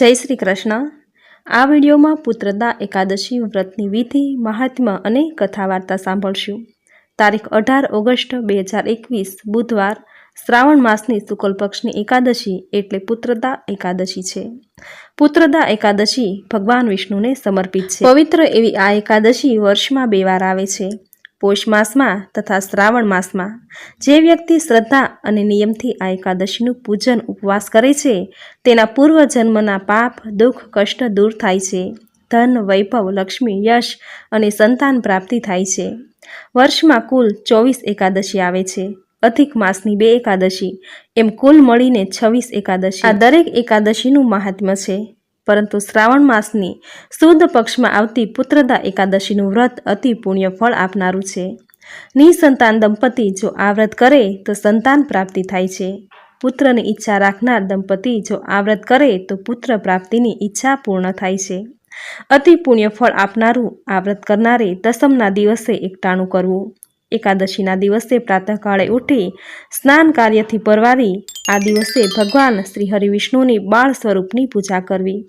જય શ્રી કૃષ્ણ. આ વિડીયોમાં પુત્રદા એકાદશી વ્રતની વિધિ, મહાત્મ્ય અને કથા વાર્તા સાંભળશું. તારીખ અઢાર ઓગસ્ટ બે હજાર એકવીસ, બુધવાર, શ્રાવણ માસની શુક્લ પક્ષની એકાદશી એટલે પુત્રદા એકાદશી છે. પુત્રદા એકાદશી ભગવાન વિષ્ણુને સમર્પિત છે. પવિત્ર એવી આ એકાદશી વર્ષમાં બે વાર આવે છે. પોષ માસમાં તથા શ્રાવણ માસમાં જે વ્યક્તિ શ્રદ્ધા અને નિયમથી આ એકાદશીનું પૂજન ઉપવાસ કરે છે, તેના પૂર્વજન્મના પાપ, દુઃખ, કષ્ટ દૂર થાય છે. ધન, વૈભવ, લક્ષ્મી, યશ અને સંતાન પ્રાપ્તિ થાય છે. વર્ષમાં કુલ ચોવીસ એકાદશી આવે છે. અધિક માસની બે એકાદશી, એમ કુલ મળીને છવ્વીસ એકાદશી. આ દરેક એકાદશીનું મહાત્મ્ય છે. પરંતુ શ્રાવણ માસની શુદ્ધ પક્ષમાં આવતી પુત્રદા એકાદશીનું વ્રત અતિ પુણ્ય ફળ આપનારું છે. નિસંતાન દંપતી જો આ વ્રત કરે તો સંતાન પ્રાપ્તિ થાય છે. પુત્રની ઈચ્છા રાખનાર દંપતી જો આ વ્રત કરે તો પુત્ર પ્રાપ્તિની ઈચ્છા પૂર્ણ થાય છે. અતિ પુણ્ય ફળ આપનારું આ વ્રત કરનારે દસમના દિવસે એકટાણું કરવું. એકાદશીના દિવસે પ્રાતઃકાળે ઉઠી સ્નાન કાર્યથી પરવારી આ દિવસે ભગવાન શ્રી હરિવિષ્ણુની બાળ સ્વરૂપની પૂજા કરવી.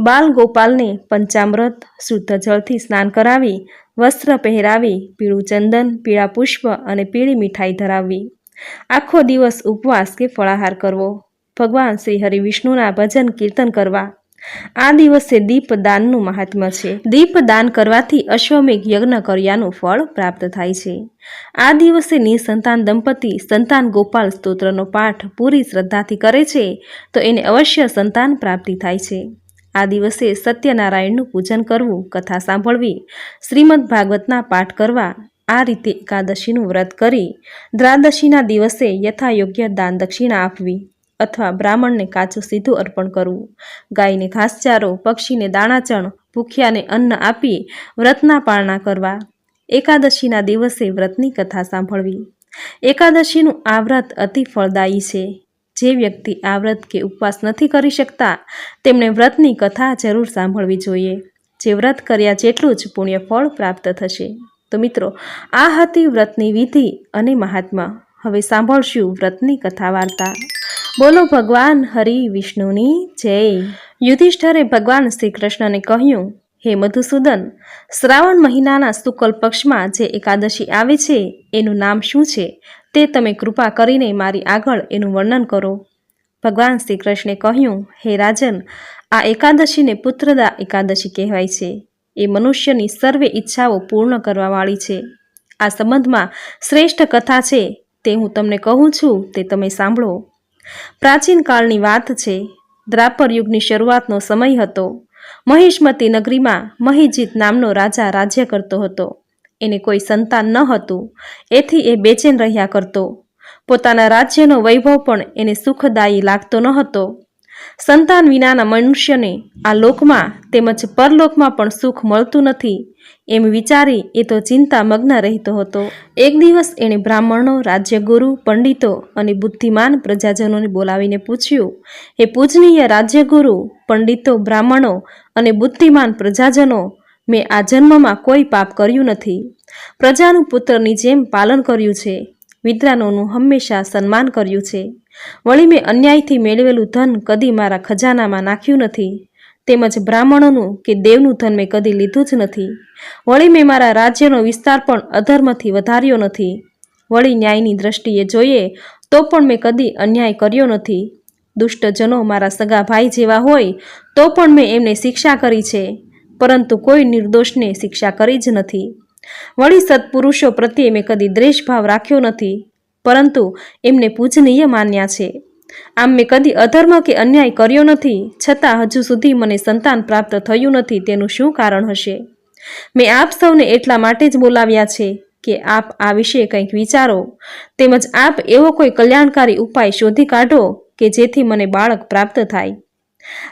બાલ ગોપાલને પંચામૃત શુદ્ધ જળથી સ્નાન કરાવી, વસ્ત્ર પહેરાવી, પીળું ચંદન, પીળા પુષ્પ અને પીળી મીઠાઈ ધરાવવી. આખો દિવસ ઉપવાસ કે ફળાહાર કરવો. ભગવાન શ્રી હરિવિષ્ણુના ભજન કીર્તન કરવા. આ દિવસે દીપદાનનું મહાત્મ્ય છે. દીપદાન કરવાથી અશ્વમેઘ યજ્ઞ કર્યાનું ફળ પ્રાપ્ત થાય છે. આ દિવસે નિસંતાન દંપતી, સંતાન ગોપાલ સ્તોત્રનો પાઠ પૂરી શ્રદ્ધાથી કરે છે, તો એને અવશ્ય સંતાન પ્રાપ્તિ થાય છે. આ દિવસે સત્યનારાયણનું પૂજન કરવું, કથા સાંભળવી, શ્રીમદ ભાગવતના પાઠ કરવા, આ રીતે એકાદશીનું વ્રત કરી દ્વાદશીના દિવસે યથાયોગ્ય દાન દક્ષિણા આપવી અથવા બ્રાહ્મણને કાચું સીધું અર્પણ કરવું. ગાયને ઘાસચારો પક્ષીને દાણાચણ ભૂખ્યાને અન્ન આપી વ્રતના પાળના કરવા. એકાદશીના દિવસે વ્રતની કથા સાંભળવી. એકાદશીનું આ વ્રત અતિ ફળદાયી છે. જે વ્યક્તિ આ વ્રત કે ઉપવાસ નથી કરી શકતા, તેમણે વ્રતની કથા જરૂર સાંભળવી જોઈએ. જે વ્રત કર્યા જેટલું જ પુણ્ય ફળ પ્રાપ્ત થશે. તો મિત્રો, આ હતી વ્રતની વિધિ અને મહાત્મા. હવે સાંભળશું વ્રતની કથા વાર્તા. બોલો ભગવાન હરિ વિષ્ણુની જય. યુધિષ્ઠરે ભગવાન શ્રી કૃષ્ણને કહ્યું, હે મધુસૂદન, શ્રાવણ મહિનાના શુક્લ પક્ષમાં જે એકાદશી આવે છે, એનું નામ શું છે? તે તમે કૃપા કરીને મારી આગળ એનું વર્ણન કરો. ભગવાન શ્રી કૃષ્ણે કહ્યું, હે રાજન, આ એકાદશીને પુત્રદા એકાદશી કહેવાય છે. એ મનુષ્યની સર્વે ઈચ્છાઓ પૂર્ણ કરવાવાળી છે. આ સંબંધમાં શ્રેષ્ઠ કથા છે. તે હું તમને કહું છું, તે તમે સાંભળો. પ્રાચીન કાળની વાત છે. દ્રાપર યુગની શરૂઆતનો સમય હતો. મહિષ્મતી નગરીમાં મહિજીત નામનો રાજા રાજ્ય કરતો હતો. એને કોઈ સંતાન ન હતું. એથી એ બેચેન રહ્યા કરતો. પોતાના રાજ્યનો વૈભવ પણ એને સુખદાયી લાગતો ન હતો. સંતાન વિનાના મનુષ્યને આ લોકમાં તેમજ પરલોકમાં પણ સુખ મળતું નથી એમ વિચારી એ તો ચિંતા મગ્ન રહેતો હતો. એક દિવસ એણે બ્રાહ્મણો, રાજ્યગુરુ, પંડિતો અને બુદ્ધિમાન પ્રજાજનોને બોલાવીને પૂછ્યું એ પૂજનીય રાજ્યગુરુ, પંડિતો, બ્રાહ્મણો અને બુદ્ધિમાન પ્રજાજનો, મેં આ જન્મમાં કોઈ પાપ કર્યું નથી. પ્રજાનું પુત્રની જેમ પાલન કર્યું છે. વિદ્વાનોનું હંમેશા સન્માન કર્યું છે. વળી મેં અન્યાયથી મેળવેલું ધન કદી મારા ખજાનામાં નાખ્યું નથી. તેમજ બ્રાહ્મણોનું કે દેવનું ધન મેં કદી લીધું જ નથી. વળી મેં મારા રાજ્યનો વિસ્તાર પણ અધર્મથી વધાર્યો નથી. વળી ન્યાયની દ્રષ્ટિએ જોઈએ તો પણ મેં કદી અન્યાય કર્યો નથી. દુષ્ટજનો મારા સગા ભાઈ જેવા હોય તો પણ મેં એમને શિક્ષા કરી છે, પરંતુ કોઈ નિર્દોષને શિક્ષા કરી જ નથી. વળી સત્પુરુષો પ્રત્યે મેં કદી દ્વેષભાવ રાખ્યો નથી, પરંતુ એમને પૂજનીય માન્યા છે. આમ મેં કદી અધર્મ કે અન્યાય કર્યો નથી, છતાં હજુ સુધી મને સંતાન પ્રાપ્ત થયું નથી તેનું શું કારણ હશે? મેં આપ સૌને એટલા માટે જ બોલાવ્યા છે કે આપ આ વિશે કંઈક વિચારો. તેમજ આપ એવો કોઈ કલ્યાણકારી ઉપાય શોધી કાઢો કે જેથી મને બાળક પ્રાપ્ત થાય.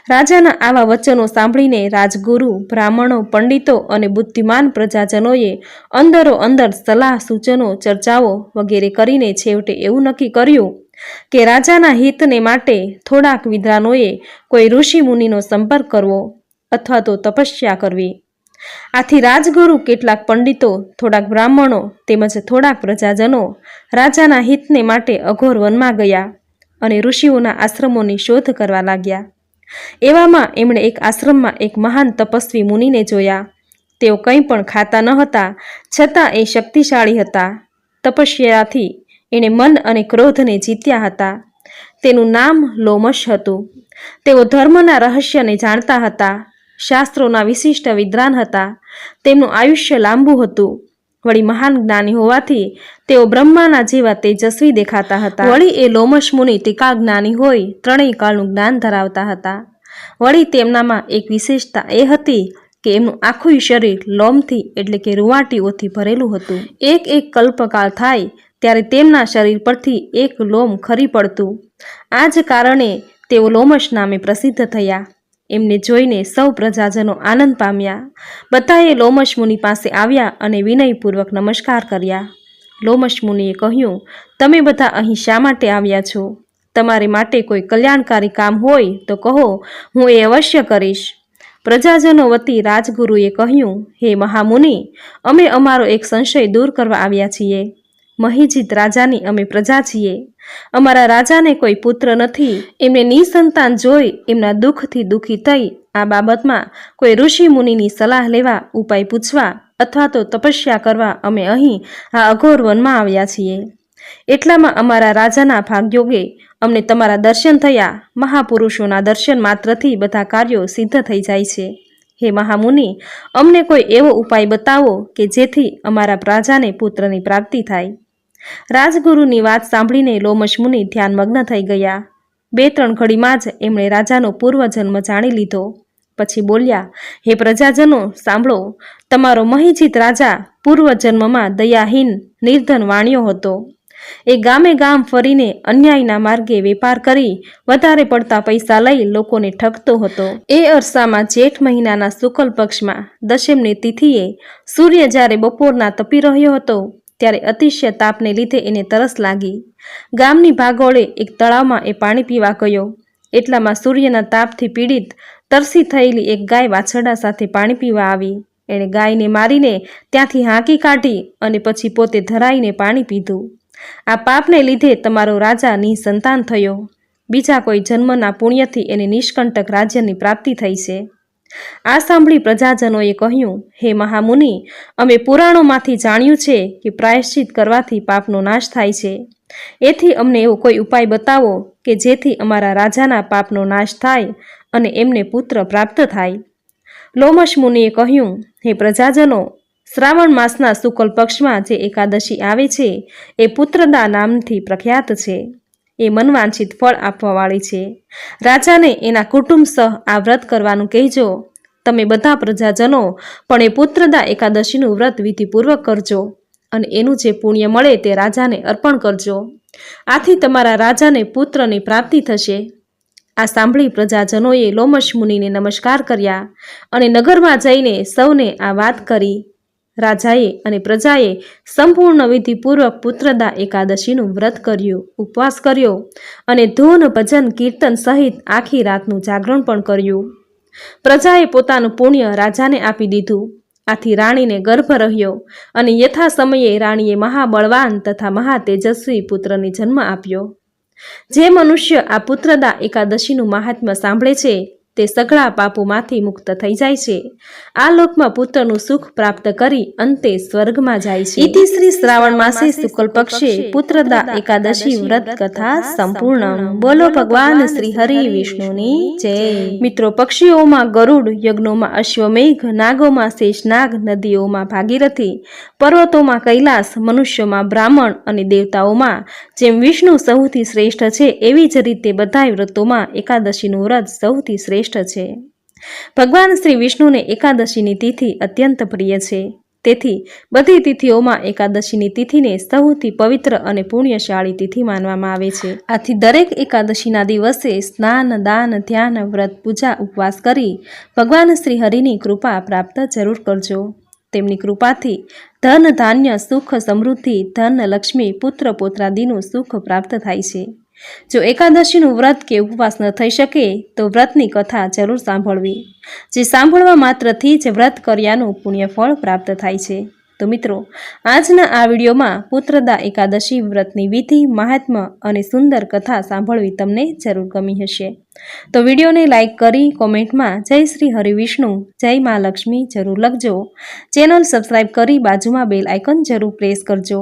રાજાના આવા વચનો સાંભળીને રાજગુરુ, બ્રાહ્મણો, પંડિતો અને બુદ્ધિમાન પ્રજાજનોએ અંદરો અંદર સલાહ, સૂચનો, ચર્ચાઓ વગેરે કરીને છેવટે એવું નક્કી કર્યું કે રાજાના હિતને માટે થોડાક વિદ્વાનોએ કોઈ ઋષિ મુનિનો સંપર્ક કરવો અથવા તો તપસ્યા કરવી. આથી રાજગુરુ કેટલાક પંડિતો, થોડાક બ્રાહ્મણો તેમજ થોડાક પ્રજાજનો રાજાના હિતને માટે અઘોર વનમાં ગયા અને ઋષિઓના આશ્રમોની શોધ કરવા લાગ્યા. એવામાં એમણે એક આશ્રમમાં એક મહાન તપસ્વી મુનિને જોયા. તેઓ કંઈ પણ ખાતા ન હતા, છતાં એ શક્તિશાળી હતા. તપસ્યાથી એણે મન અને ક્રોધને જીત્યા હતા. તેનું નામ લોમશ હતું. તેઓ ધર્મના રહસ્યને જાણતા હતા. શાસ્ત્રોના વિશિષ્ટ વિદ્વાન હતા. તેમનું આયુષ્ય લાંબુ હતું. વળી મહાન જ્ઞાની હોવાથી તેઓ બ્રહ્માના જેવા તેજસ્વી દેખાતા હતા. વળી એ લોમશ મુનિ ટીકા જ્ઞાની હોય, ત્રણેય કાળનું જ્ઞાન ધરાવતા હતા. વળી તેમનામાં એક વિશેષતા એ હતી કે એમનું આખું શરીર લોમથી એટલે કે રૂવાટીઓથી ભરેલું હતું. એક એક કલ્પકાળ થાય ત્યારે તેમના શરીર પરથી એક લોમ ખરી પડતું. આ જ કારણે તેઓ લોમશ નામે પ્રસિદ્ધ થયા. એમને જોઈને સૌ પ્રજાજનો આનંદ પામ્યા. બધાએ લોમશ મુનિ પાસે આવ્યા અને વિનયપૂર્વક નમસ્કાર કર્યા. લોમશ મુનિએ કહ્યું, તમે બધા અહીં શા માટે આવ્યા છો? તમારે માટે કોઈ કલ્યાણકારી કામ હોય તો કહો, હું એ અવશ્ય કરીશ. પ્રજાજનો વતી રાજગુરુએ કહ્યું, હે મહામુનિ, અમે અમારો એક સંશય દૂર કરવા આવ્યા છીએ. મહિજીત રાજાની અમે પ્રજા છીએ. અમારા રાજાને કોઈ પુત્ર નથી. એમને નિસંતાન જોઈ એમના દુઃખથી દુઃખી થઈ. આ બાબતમાં કોઈ ઋષિ મુનિની સલાહ લેવા, ઉપાય પૂછવા અથવા તો તપસ્યા કરવા અમે અહીં આ અઘોર વનમાં આવ્યા છીએ. એટલામાં અમારા રાજાના ભાગ્યોગે અમને તમારા દર્શન થયા. મહાપુરુષોના દર્શન માત્રથી બધા કાર્યો સિદ્ધ થઈ જાય છે. હે મહામુનિ, અમને કોઈ એવો ઉપાય બતાવો કે જેથી અમારા પ્રજાને પુત્રની પ્રાપ્તિ થાય. રાજગુરુની વાત સાંભળીને લોમશ મુનિ ધ્યાનમગ્ન થઈ ગયા. બે ત્રણ ઘડીમાં જ એમણે રાજાનો પૂર્વજન્મ જાણી લીધો. પછી બોલ્યા, હે પ્રજાજનો, સાંભળો. તમારો મહિજીત રાજા પૂર્વજન્મમાં દયાહીન, નિર્ધન વાણ્યો હતો. એ ગામે ગામ ફરીને અન્યાયના માર્ગે વેપાર કરી વધારે પડતા પૈસા લઈ લોકોને ઠગતો હતો. એ અરસામાં જેઠ મહિનાના શુકલ પક્ષમાં દશમની તિથિએ સૂર્ય જ્યારે બપોરના તપી રહ્યો હતો ત્યારે અતિશય તાપને લીધે એને તરસ લાગી. ગામની ભાગોળે એક તળાવમાં એ પાણી પીવા ગયો. એટલામાં સૂર્યના તાપથી પીડિત, તરસી થયેલી એક ગાય વાછરડા સાથે પાણી પીવા આવી. એણે ગાયને મારીને ત્યાંથી હાંકી કાઢી અને પછી પોતે ધરાઈને પાણી પીધું. આ પાપને લીધે તમારો રાજા નિસંતાન થયો. બીજા કોઈ જન્મના પુણ્યથી એને નિષ્કંટક રાજ્યની પ્રાપ્તિ થઈ છે. આ સાંભળી પ્રજાજનોએ કહ્યું, હે મહામુનિ, અમે પુરાણોમાંથી જાણ્યું છે કે પ્રાયશ્ચિત કરવાથી પાપનો નાશ થાય છે. એથી અમને એવો કોઈ ઉપાય બતાવો કે જેથી અમારા રાજાના પાપનો નાશ થાય અને એમને પુત્ર પ્રાપ્ત થાય. લોમશ મુનિએ કહ્યું, હે પ્રજાજનો, શ્રાવણ માસના શુક્લ પક્ષમાં જે એકાદશી આવે છે, એ પુત્રદા નામથી પ્રખ્યાત છે. એ મનવાંછિત ફળ આપવાવાળી છે. રાજાને એના કુટુંબ સહ આ વ્રત કરવાનું કહેજો. તમે બધા પ્રજાજનો, પણ એ પુત્રદા એકાદશીનું વ્રત વિધિપૂર્વક કરજો અને એનું જે પુણ્ય મળે તે રાજાને અર્પણ કરજો. આથી તમારા રાજાને પુત્રની પ્રાપ્તિ થશે. આ સાંભળી પ્રજાજનોએ લોમશ મુનિને નમસ્કાર કર્યા અને નગરમાં જઈને સૌને આ વાત કરી. રાજાએ અને પ્રજાએ સંપૂર્ણ વિધિપૂર્વક પુત્રદા એકાદશીનું વ્રત કર્યું, ઉપવાસ કર્યો અને ધૂન, ભજન, કીર્તન સહિત આખી રાતનું જાગરણ પણ કર્યું. પ્રજાએ પોતાનું પુણ્ય રાજાને આપી દીધું. આથી રાણીને ગર્ભ રહ્યો અને યથા સમયે રાણીએ મહાબળવાન તથા મહાતેજસ્વી પુત્રને જન્મ આપ્યો. જે મનુષ્ય આ પુત્રદા એકાદશીનું મહાત્મ્ય સાંભળે છે તે સઘળા પાપોમાંથી મુક્ત થઈ જાય છે. આ લોકમાં પુત્રનું સુખ પ્રાપ્ત કરી અંતે સ્વર્ગમાં જાય છે. ઇતિ શ્રી શ્રાવણ માસે શુક્લ પક્ષે પુત્રદા એકાદશી વ્રત કથા સંપૂર્ણ. બોલો ભગવાન શ્રી હરિ વિષ્ણુની જય. મિત્રો પક્ષીઓમાં ગરુડ યજ્ઞોમાં અશ્વમેઘ નાગોમાં શેષનાગ નદીઓમાં ભાગીરથી પર્વતોમાં કૈલાસ મનુષ્યોમાં બ્રાહ્મણ અને દેવતાઓમાં જેમ વિષ્ણુ સૌથી શ્રેષ્ઠ છે એવી જ રીતે બધાય વ્રતોમાં એકાદશીનું વ્રત સૌથી શ્રેષ્ઠ છે. ભગવાન શ્રી વિષ્ણુને એકાદશીની તિથિ અત્યંત પ્રિય છે. તેથી, બધી તિથિઓમાં એકાદશીની તિથિને સૌથી પવિત્ર અને પુણ્યશાળી તિથિ માનવામાં આવે છે. આથી દરેક એકાદશીના દિવસે સ્નાન, દાન, ધ્યાન, વ્રત, પૂજા, ઉપવાસ કરી ભગવાન શ્રી હરિની કૃપા પ્રાપ્ત જરૂર કરજો. તેમની કૃપાથી ધન, ધાન્ય, સુખ, સમૃદ્ધિ, ધન, લક્ષ્મી, પુત્ર, પોત્રાદિનું સુખ પ્રાપ્ત થાય છે. જો એકાદશીનું વ્રત કે ઉપવાસ ન થઈ શકે, તો વ્રતની કથા જરૂર સાંભળવી, જે સાંભળવા માત્રથી જ વ્રત કર્યાનું પુણ્ય ફળ પ્રાપ્ત થાય છે. તો મિત્રો, આજના આ વિડીયોમાં પુત્રદા એકાદશી વ્રતની વિધિ, મહાત્મ્ય અને સુંદર કથા સાંભળવી તમને જરૂર ગમી હશે. તો વિડીયોને લાઇક કરી કોમેન્ટમાં જય શ્રી હરિવિષ્ણુ જય મા લક્ષ્મી જરૂર લખજો. ચેનલ સબસ્ક્રાઈબ કરી બાજુમાં બેલ આઇકન જરૂર પ્રેસ કરજો.